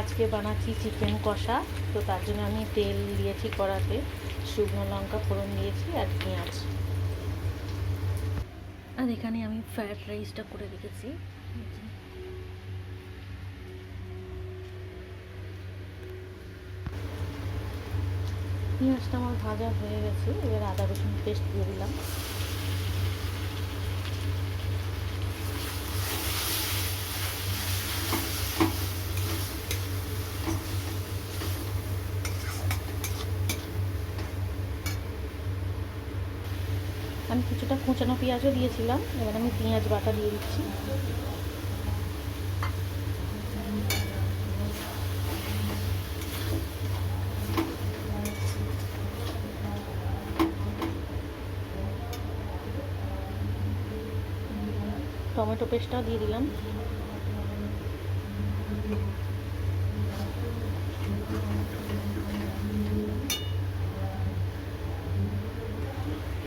আজকে বানাচ্ছি চিকেন কষা। তো তার জন্য আমি তেল দিয়েছি কড়াতে, শুকনো লঙ্কা ফোড়ন দিয়েছি আর পেঁয়াজ। আর এখানে আমি ফ্রায়েড রাইসটা করে রেখেছি। পেঁয়াজটা আমার ভাজা হয়ে গেছে, এবার আদা রসুন পেস্ট দিয়ে দিলাম। আমি কিছুটা কুচানো পেঁয়াজও দিয়েছিলাম, এবার আমি পেঁয়াজ বাটা দিয়ে দিচ্ছি। টমেটো পেস্টটাও দিয়ে দিলাম।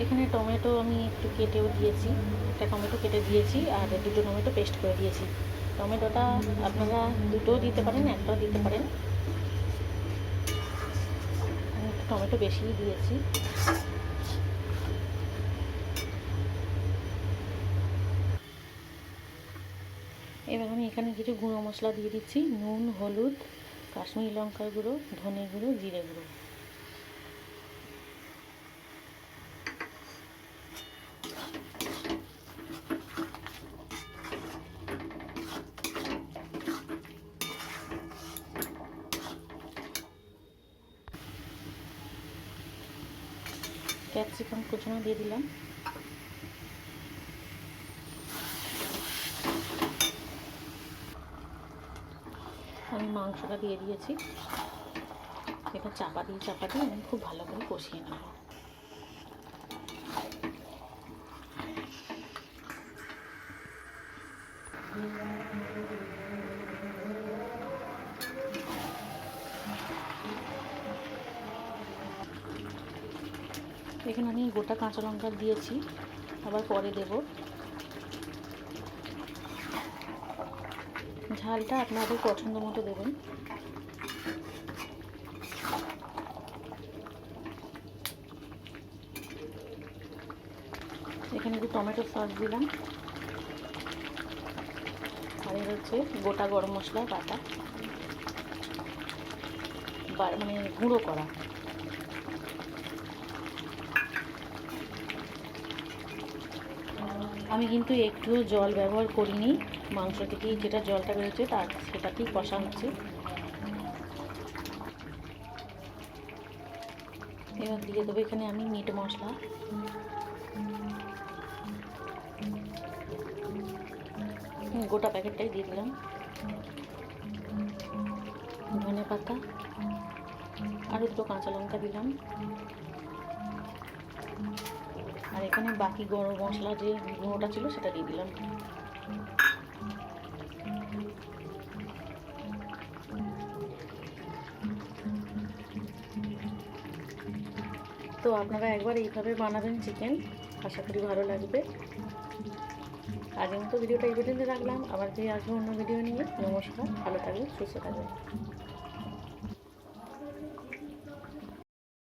এখানে টমেটো আমি একটু কেটেও দিয়েছি। একটা টমেটো কেটে দিয়েছি আর দুটো টমেটো পেস্ট করে দিয়েছি। টমেটোটা আপনারা দুটোও দিতে পারেন, একটাও দিতে পারেন। টমেটো বেশিই দিয়েছি। এবার আমি এখানে কিছু গুঁড়ো মশলা দিয়ে দিচ্ছি। নুন, হলুদ, কাশ্মীরি লঙ্কার গুঁড়ো, ধনে গুঁড়ো, জিরে গুঁড়ো। ক্যাপসিকাম কুচানো দিয়ে দিলাম। আমি মাংসটা দিয়ে দিয়েছি এটা চাপা দিয়ে চাপা দিয়ে আমি খুব ভালো করে কষিয়ে নেব। এখানে আমি গোটা কাঁচা লঙ্কা দিয়েছি, আবার পরে দেব। ঝালটা আপনাদের পছন্দ মতো দেবেন। এখানে একটু টমেটো সস দিলাম। আর এর হচ্ছে গোটা গরম মশলা বা- মানে গুঁড়ো করা। আমি কিন্তু একটুও জল ব্যবহার করিনি। মাংস থেকেই যেটা জলটা বেরোচ্ছে তার সেটাতেই কষা হচ্ছে এবার দিয়ে দেবো এখানে আমি মিট মশলা। গোটা প্যাকেটটাই দিয়ে দিলাম। ধনে পাতা আর দুটো কাঁচা লঙ্কা দিলাম। আর এখানে বাকি গরম মশলা যে গুঁড়োটা ছিল সেটা দিয়ে দিলাম। তো আপনারা একবার এইভাবে বানাবেন চিকেন আশা করি ভালো লাগবে। আজকের মতো ভিডিওটা এই পর্যন্ত রাখলাম। আবার ফিরে আসব অন্য ভিডিও নিয়ে। নমস্কার, ভালো থাকবেন, সুস্থ থাকবেন।